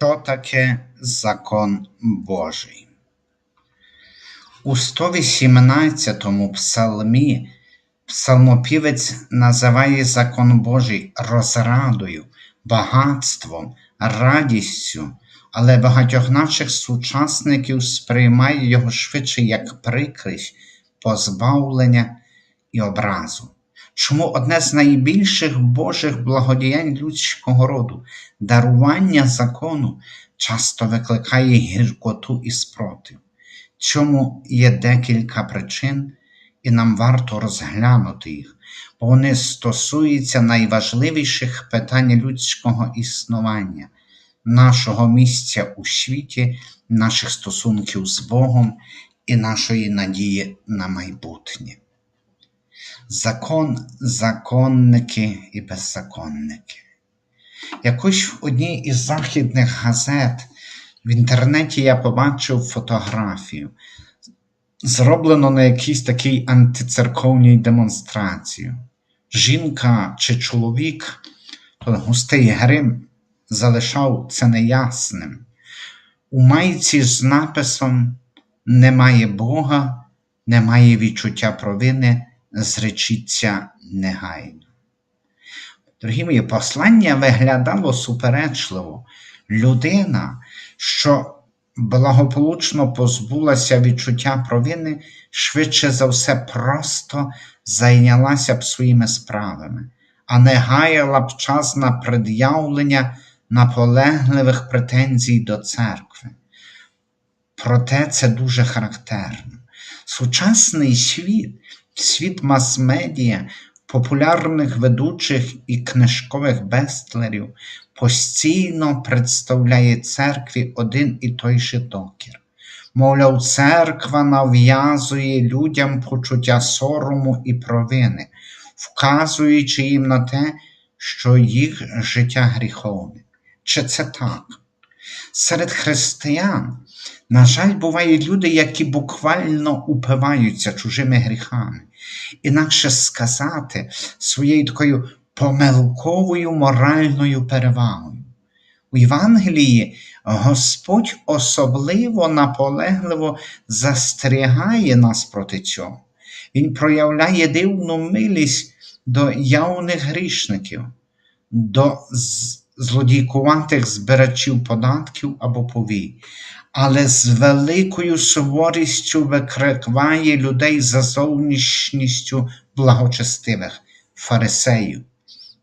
Що таке закон Божий? У 118 псалмі псалмопівець називає закон Божий розрадою, багатством, радістю, але багатьох наших сучасників сприймає його швидше як прикрість, позбавлення і образу. Чому одне з найбільших Божих благодіянь людського роду, дарування закону, часто викликає гіркоту і спротив? Цьому є декілька причин, і нам варто розглянути їх, бо вони стосуються найважливіших питань людського існування, нашого місця у світі, наших стосунків з Богом і нашої надії на майбутнє. Закон, законники і беззаконники. Якось в одній із західних газет в інтернеті я побачив фотографію, зроблено на якійсь такій антицерковній демонстрації. Жінка чи чоловік, густий грим залишав це неясним. У майці з написом Немає Бога, немає відчуття провини, зречіться негайно. Дорогі мої, послання виглядало суперечливо. Людина, що благополучно позбулася відчуття провини, швидше за все просто зайнялася б своїми справами, а не гаяла б час на пред'явлення наполегливих претензій до церкви. Проте це дуже характерно. Сучасний світ, світ мас-медіа, популярних ведучих і книжкових бестлерів постійно представляє церкві один і той же докір. Мовляв, церква нав'язує людям почуття сорому і провини, вказуючи їм на те, що їх життя гріховне. Чи це так? Серед християн, на жаль, бувають люди, які буквально упиваються чужими гріхами, інакше сказати, своєю такою помилковою моральною перевагою. У Євангелії Господь особливо наполегливо застерігає нас проти цього. Він проявляє дивну милість до явних грішників, до злодійкуватих збирачів податків або повій, але з великою суворістю викрикває людей за зовнішністю благочестивих фарисеїв.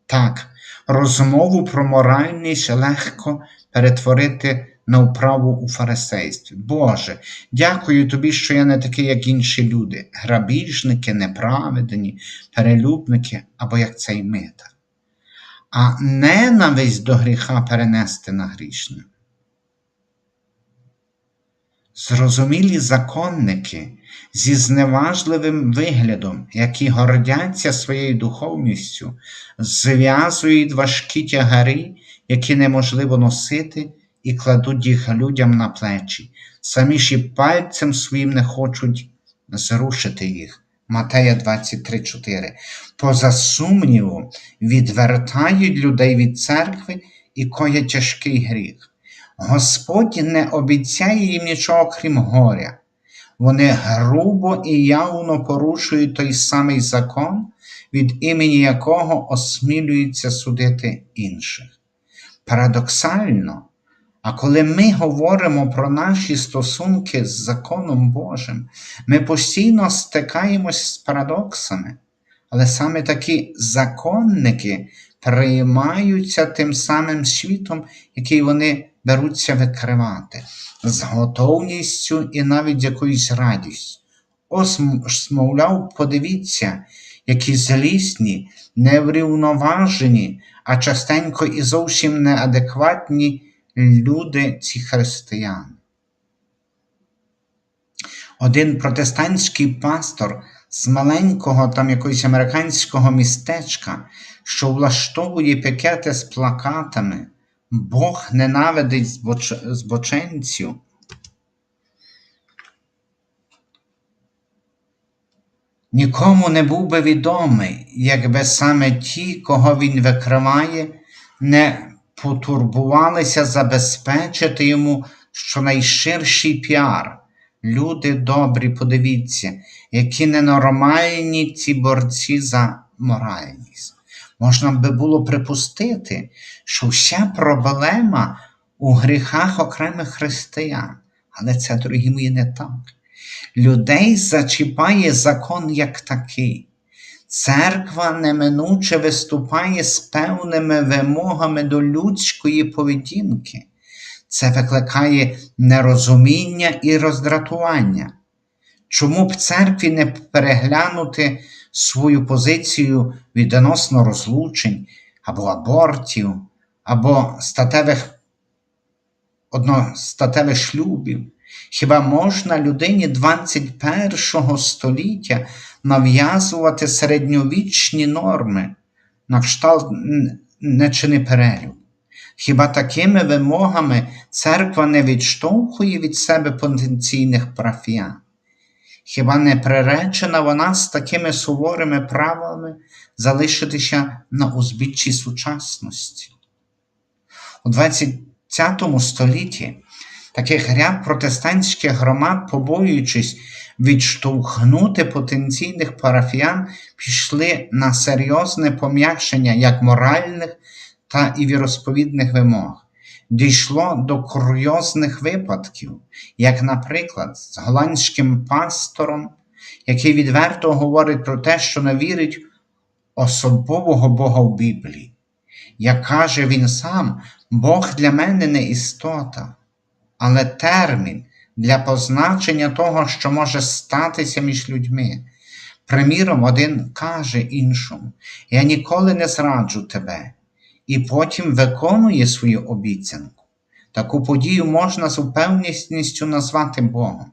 Так, розмову про моральність легко перетворити на вправу у фарисействі. Боже, дякую тобі, що я не такий, як інші люди, грабіжники, неправедні, перелюбники або як цей митар. А ненависть до гріха перенести на грішне. Зрозумілі законники зі зневажливим виглядом, які гордяться своєю духовністю, зв'язують важкі тягари, які неможливо носити, і кладуть їх людям на плечі, самі ж і пальцем своїм не хочуть зрушити їх. Матея 23,4. Поза сумнівом, відвертають людей від церкви і коять тяжкий гріх. Господь не обіцяє їм нічого крім горя. Вони грубо і явно порушують той самий закон, від імені якого осмілюються судити інших. Парадоксально, а коли ми говоримо про наші стосунки з законом Божим, ми постійно стикаємось з парадоксами, але саме такі законники приймаються тим самим світом, який вони беруться викривати, з готовністю і навіть якоюсь радістю. Ось, мовляв, подивіться, які злісні, неврівноважені, а частенько і зовсім неадекватні люди ці християни. Один протестантський пастор з маленького там якогось американського містечка, що влаштовує пікети з плакатами. Бог ненавидить збоч... збоченців. Нікому не був би відомий, якби саме ті, кого він викриває, не потурбувалися забезпечити йому щонайширший піар. Люди добрі, подивіться, які ненормальні ці борці за моральність. Можна би було припустити, що вся проблема у гріхах окремих християн. Але це, дорогі мої, не так. Людей зачіпає закон як такий. Церква неминуче виступає з певними вимогами до людської поведінки. Це викликає нерозуміння і роздратування. Чому б церкві не переглянути свою позицію відносно розлучень або абортів, або статевих, одностатевих шлюбів? Хіба можна людині 21 століття нав'язувати середньовічні норми, на кшталт не чини перелюб? Хіба такими вимогами церква не відштовхує від себе потенційних парафіян? Хіба не приречена вона з такими суворими правилами залишитися на узбіччі сучасності? У 20 столітті таких ряд протестантських громад, побоюючись відштовхнути потенційних парафіян, пішли на серйозне пом'якшення як моральних, та і віросповідних вимог. Дійшло до курйозних випадків, як, наприклад, з голландським пастором, який відверто говорить про те, що не вірить особового Бога в Біблії. Як каже він сам, Бог для мене не істота, але термін для позначення того, що може статися між людьми. Приміром, один каже іншому: Я ніколи не зраджу тебе і потім виконує свою обіцянку. Таку подію можна з упевненістю назвати Богом.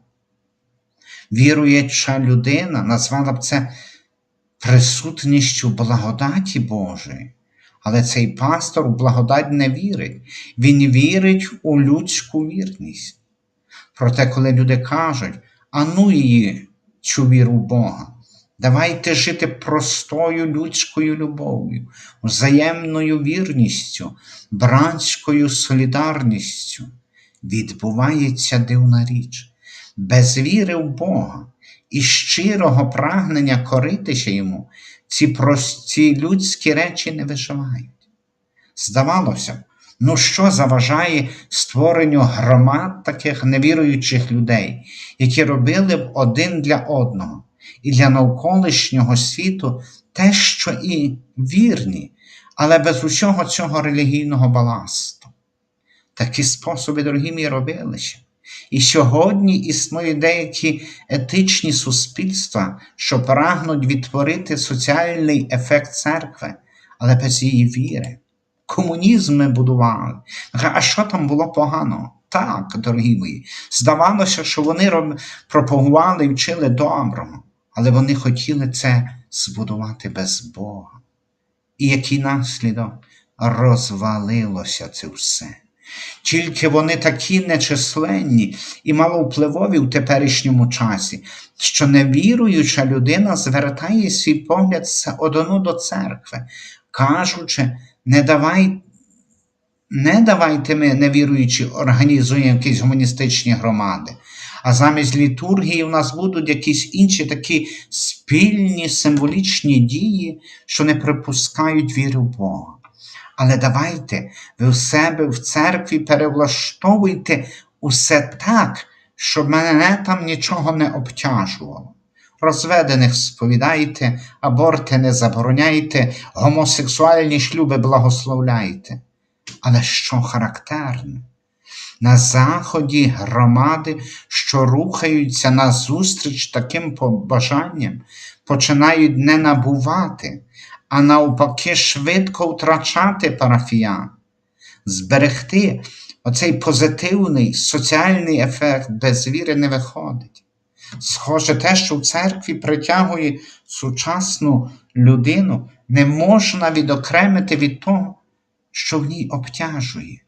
Віруюча людина назвала б це присутністю благодаті Божої. Але цей пастор у благодать не вірить, він вірить у людську вірність. Проте, коли люди кажуть, ану її цю віру Бога, Давайте жити простою людською любов'ю, взаємною вірністю, братською солідарністю. Відбувається дивна річ, без віри в Бога і щирого прагнення коритися йому, ці прості людські речі не виживають. Здавалося б, ну що заважає створенню громад таких невіруючих людей, які робили б один для одного і для навколишнього світу те, що і вірні, але без усього цього релігійного баласту. Такі способи, дорогі мій, робилися. І сьогодні існують деякі етичні суспільства, що прагнуть відтворити соціальний ефект церкви, але без її віри. Комунізм ми будували. А що там було погано? Так, дорогі мої, здавалося, що вони пропагували і вчили доброго але вони хотіли це збудувати без Бога. І який наслідок розвалилося це все. Тільки вони такі нечисленні і маловпливові в теперішньому часі, що невіруюча людина звертає свій погляд все одно до церкви, кажучи, не давай, не давайте ми, невіруючі, організуємо якісь гуманістичні громади а замість літургії у нас будуть якісь інші такі спільні символічні дії, що не припускають віри в Бога. Але давайте ви у себе в церкві перевлаштовуйте усе так, щоб мене там нічого не обтяжувало. Розведених сповідайте, аборти не забороняйте, гомосексуальні шлюби благословляйте. Але що характерне? На заході громади, що рухаються назустріч таким побажанням, починають не набувати, а навпаки, швидко втрачати парафіян, зберегти оцей позитивний соціальний ефект без віри не виходить. Схоже, те, що в церкві притягує сучасну людину, не можна відокремити від того, що в ній обтяжує.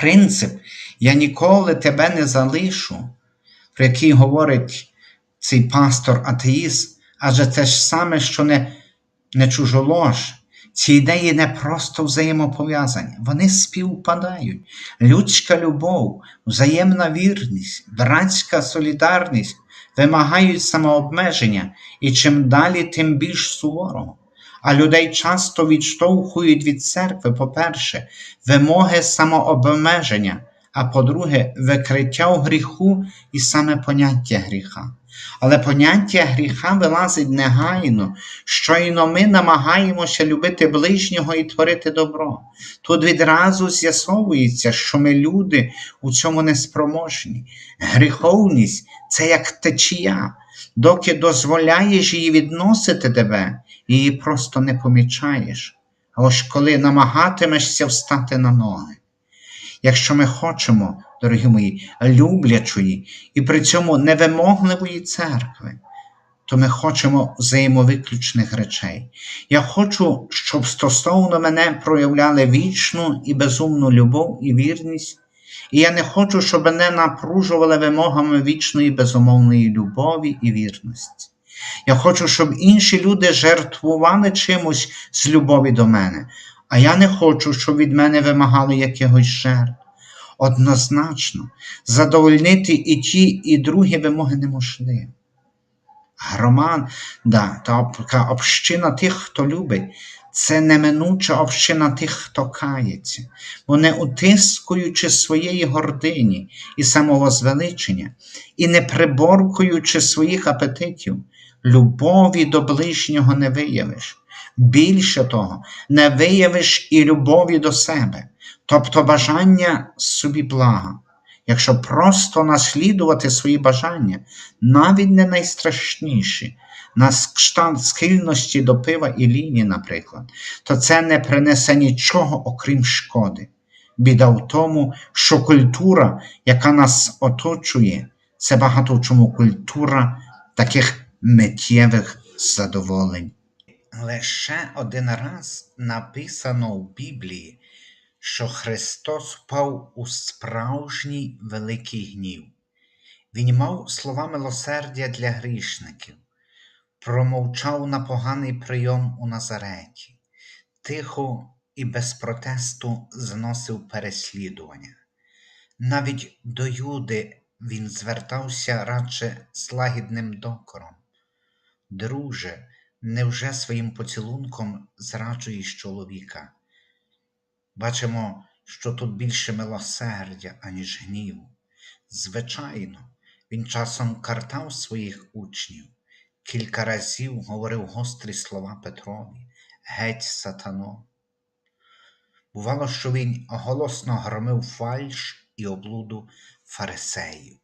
Принцип я ніколи тебе не залишу, про який говорить цей пастор атеїст, адже це ж саме, що не, не чужолож. Ці ідеї не просто взаємопов'язані, вони співпадають. Людська любов, взаємна вірність, братська солідарність вимагають самообмеження і чим далі, тим більш суворого. А людей часто відштовхують від церкви, по-перше, вимоги самообмеження, а по-друге, викриття гріху і саме поняття гріха. Але поняття гріха вилазить негайно, щойно ми намагаємося любити ближнього і творити добро. Тут відразу з'ясовується, що ми люди у цьому неспроможні. Гріховність це як течія, доки дозволяєш її відносити тебе, її просто не помічаєш. А ось коли намагатимешся встати на ноги. Якщо ми хочемо, дорогі мої, люблячої і при цьому невимогливої церкви, то ми хочемо взаємовиключних речей. Я хочу, щоб стосовно мене проявляли вічну і безумну любов і вірність, і я не хочу, щоб мене напружували вимогами вічної безумовної любові і вірності. Я хочу, щоб інші люди жертвували чимось з любові до мене, а я не хочу, щоб від мене вимагали якихось жертв. Однозначно, задовольнити і ті, і другі вимоги неможливо. Громада та така община тих, хто любить, це неминуча община тих, хто кається, бо не утискуючи своєї гордині і самовозвеличення, і не приборкуючи своїх апетитів, любові до ближнього не виявиш. Більше того, не виявиш і любові до себе, тобто бажання собі блага. Якщо просто наслідувати свої бажання, навіть не найстрашніші, на кшталт схильності до пива і ліні, наприклад, то це не принесе нічого окрім шкоди. Біда в тому, що культура, яка нас оточує, це багато в чому культура таких миттєвих задоволень. Лише один раз написано в Біблії, що Христос впав у справжній великий гнів. Він мав слова милосердя для грішників, промовчав на поганий прийом у Назареті, тихо і без протесту зносив переслідування. Навіть до Юди він звертався радше з лагідним докором. Друже, невже своїм поцілунком зраджуєш чоловіка? Бачимо, що тут більше милосердя, аніж гніву. Звичайно, він часом картав своїх учнів, кілька разів говорив гострі слова Петрові, геть сатано. Бувало, що він голосно громив фальш і облуду фарисеїв.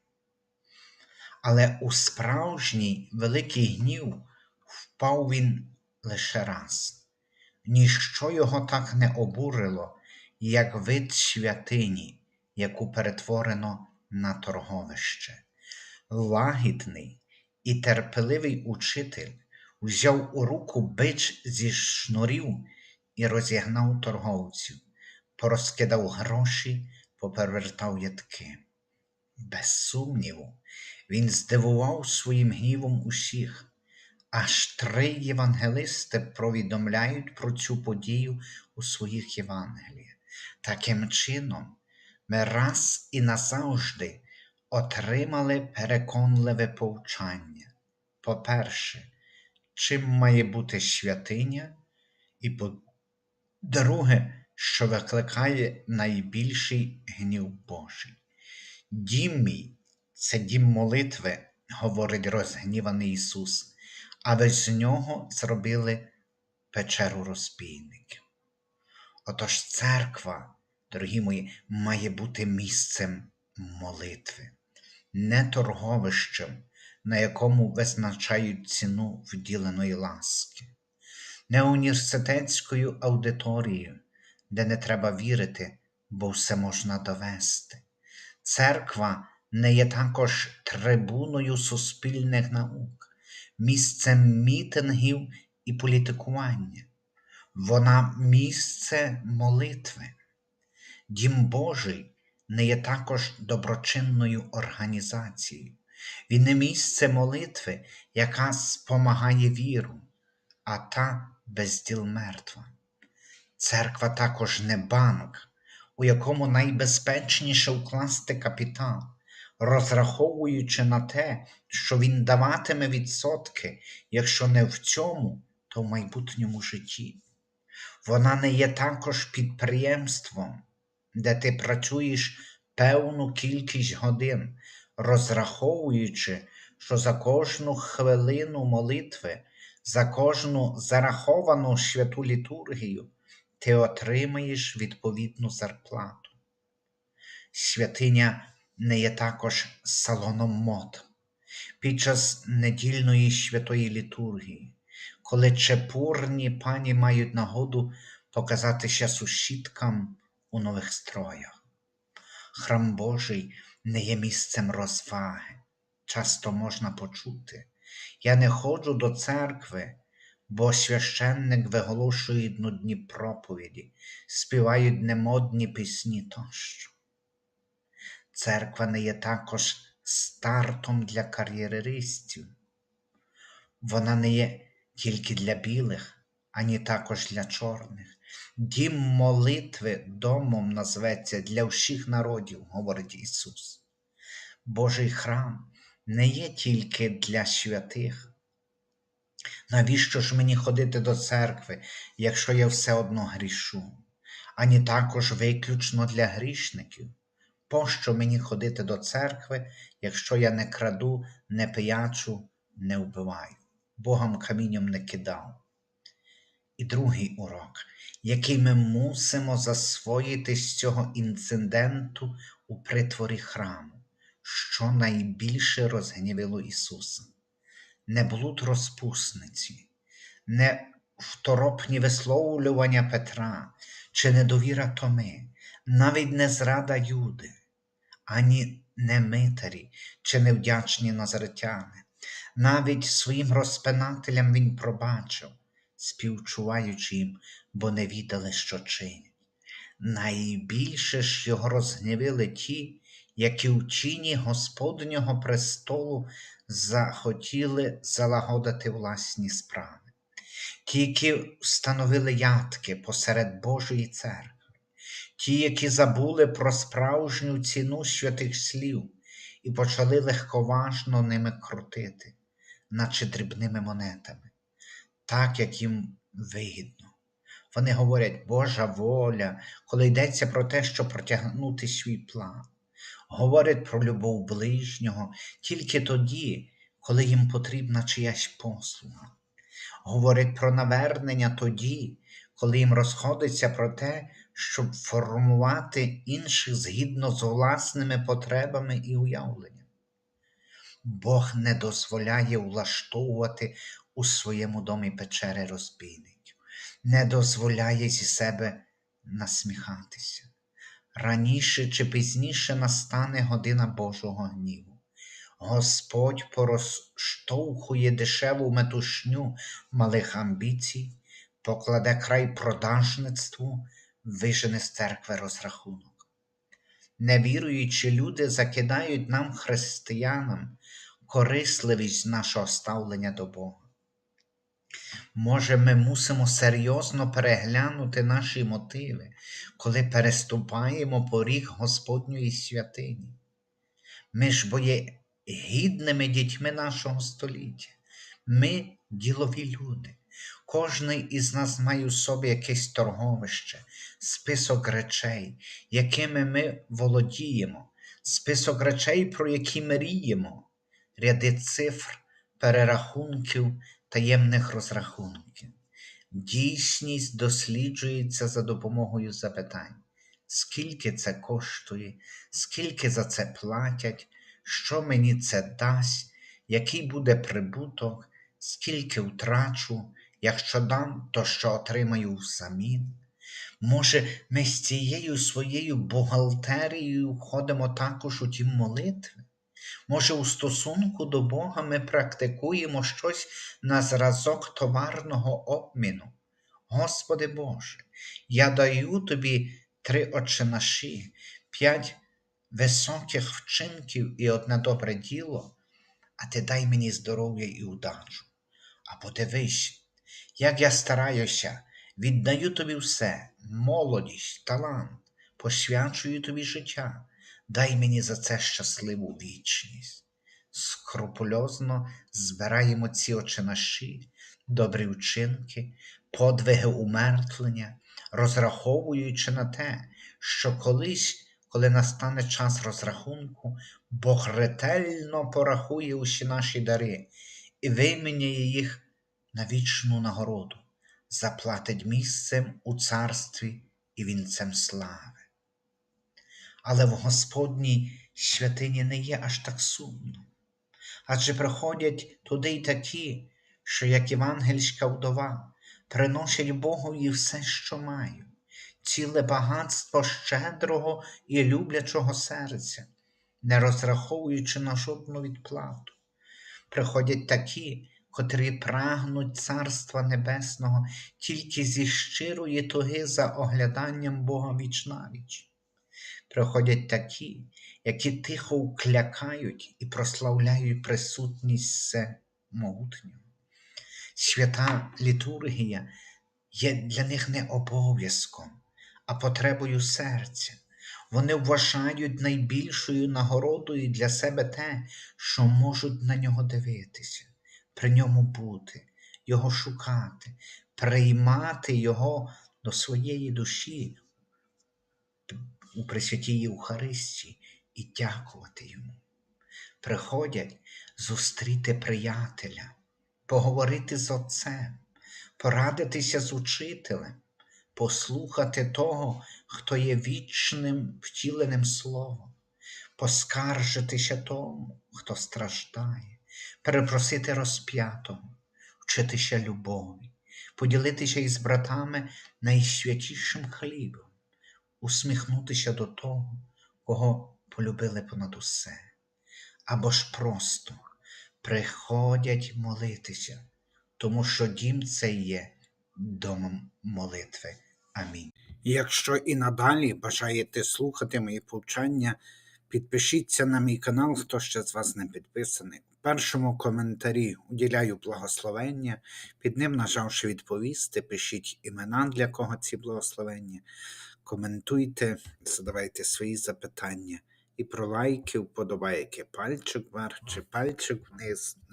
Але у справжній великий гнів впав він лише раз. Ніщо його так не обурило, як вид святині, яку перетворено на торговище. Лагідний і терпеливий учитель взяв у руку бич зі шнурів і розігнав торговців, порозкидав гроші, попервертав ядки. Без сумніву, він здивував своїм гнівом усіх. Аж три євангелисти повідомляють про цю подію у своїх Євангеліях. Таким чином, ми раз і назавжди отримали переконливе повчання. По-перше, чим має бути святиня, і по-друге, що викликає найбільший гнів Божий. Дім мій це дім молитви, говорить розгніваний Ісус а ви з нього зробили печеру розбійників. Отож церква, дорогі мої, має бути місцем молитви, не торговищем, на якому визначають ціну вділеної ласки, не університетською аудиторією, де не треба вірити, бо все можна довести. Церква не є також трибуною суспільних наук місцем мітингів і політикування. Вона місце молитви. Дім Божий не є також доброчинною організацією. Він не місце молитви, яка спомагає віру, а та без діл мертва. Церква також не банк, у якому найбезпечніше вкласти капітал, розраховуючи на те, що він даватиме відсотки, якщо не в цьому, то в майбутньому житті. Вона не є також підприємством, де ти працюєш певну кількість годин, розраховуючи, що за кожну хвилину молитви, за кожну зараховану святу літургію ти отримаєш відповідну зарплату. Святиня не є також салоном мод. Під час недільної святої літургії, коли чепурні пані мають нагоду показатися сусідкам у нових строях. Храм Божий не є місцем розваги. Часто можна почути. Я не ходжу до церкви, бо священник виголошує нудні проповіді, співають немодні пісні тощо. Церква не є також стартом для кар'єристів. Вона не є тільки для білих, ані також для чорних. Дім молитви домом назветься для всіх народів, говорить Ісус. Божий храм не є тільки для святих. Навіщо ж мені ходити до церкви, якщо я все одно грішу, ані також виключно для грішників? Пощо мені ходити до церкви, якщо я не краду, не пиячу, не вбиваю, Богом камінням не кидав? Другий урок, який ми мусимо засвоїти з цього інциденту у притворі храму, що найбільше розгнівило Ісуса. Не блуд розпусниці, не второпні висловлювання Петра чи недовіра Томи, навіть не зрада Юди, ані немитарі чи невдячні назаретяни, навіть своїм розпинателям він пробачив співчуваючи їм, бо не відали, що чинять. Найбільше ж його розгнівили ті, які в тіні Господнього престолу захотіли залагодити власні справи, ті, які встановили ятки посеред Божої церкви, ті, які забули про справжню ціну святих слів і почали легковажно ними крутити, наче дрібними монетами так, як їм вигідно. Вони говорять Божа воля, коли йдеться про те, щоб протягнути свій план. Говорять про любов ближнього тільки тоді, коли їм потрібна чиясь послуга. Говорять про навернення тоді, коли їм розходиться про те, щоб формувати інших згідно з власними потребами і уявленням. Бог не дозволяє влаштовувати у своєму домі печери розбійників, не дозволяє зі себе насміхатися. Раніше чи пізніше настане година Божого гніву. Господь порозштовхує дешеву метушню малих амбіцій, покладе край продажництву, вижене з церкви розрахунок. Невіруючі люди закидають нам, християнам, корисливість нашого ставлення до Бога. Може, ми мусимо серйозно переглянути наші мотиви, коли переступаємо поріг Господньої святині. Ми ж бо є гідними дітьми нашого століття, ми ділові люди. Кожний із нас має у собі якесь торговище, список речей, якими ми володіємо, список речей, про які мріємо, ряди цифр, перерахунків таємних розрахунків. Дійсність досліджується за допомогою запитань, скільки це коштує, скільки за це платять, що мені це дасть, який буде прибуток, скільки втрачу, якщо дам, то що отримаю взамін. Може, ми з цією своєю бухгалтерією входимо також у ті молитви? Може, у стосунку до Бога ми практикуємо щось на зразок товарного обміну. Господи Боже, я даю тобі три очинаші, п'ять високих вчинків і одне добре діло, а ти дай мені здоров'я і удачу. А подивись, як я стараюся, Віддаю тобі все, молодість, талант, посвячую тобі життя, дай мені за це щасливу вічність. Скрупульозно збираємо ці очинаші, добрі вчинки, подвиги умертвлення, розраховуючи на те, що колись, коли настане час розрахунку, Бог ретельно порахує усі наші дари і виміняє їх на вічну нагороду, заплатить місцем у царстві і вінцем слави. Але в Господній святині не є аж так сумно, адже приходять туди й такі, що, як євангельська вдова, приносять Богові все, що мають, ціле багатство щедрого і люблячого серця, не розраховуючи на жодну відплату. Приходять такі, котрі прагнуть Царства Небесного тільки зі щирої туги за огляданням Бога вічнавіч. Приходять такі, які тихо уклякають і прославляють присутність Всемогутнього. Свята літургія є для них не обов'язком, а потребою серця. Вони вважають найбільшою нагородою для себе те, що можуть на нього дивитися, при ньому бути, його шукати, приймати його до своєї душі у Пресвятій Євхаристії і дякувати йому. Приходять зустріти приятеля, поговорити з отцем, порадитися з учителем, послухати того, хто є вічним втіленим словом, поскаржитися тому, хто страждає, перепросити розп'ятого, вчитися любові, поділитися із братами найсвятішим хлібом, усміхнутися до того, кого полюбили понад усе, або ж просто приходять молитися, тому що дім це є домом молитви. Амінь. Якщо і надалі бажаєте слухати мої повчання, підпишіться на мій канал, хто ще з вас не підписаний. У першому коментарі уділяю благословення, під ним, нажавши відповісти, пишіть імена, для кого ці благословення, коментуйте, задавайте свої запитання. І про лайки, вподобайки, пальчик вверх чи пальчик вниз.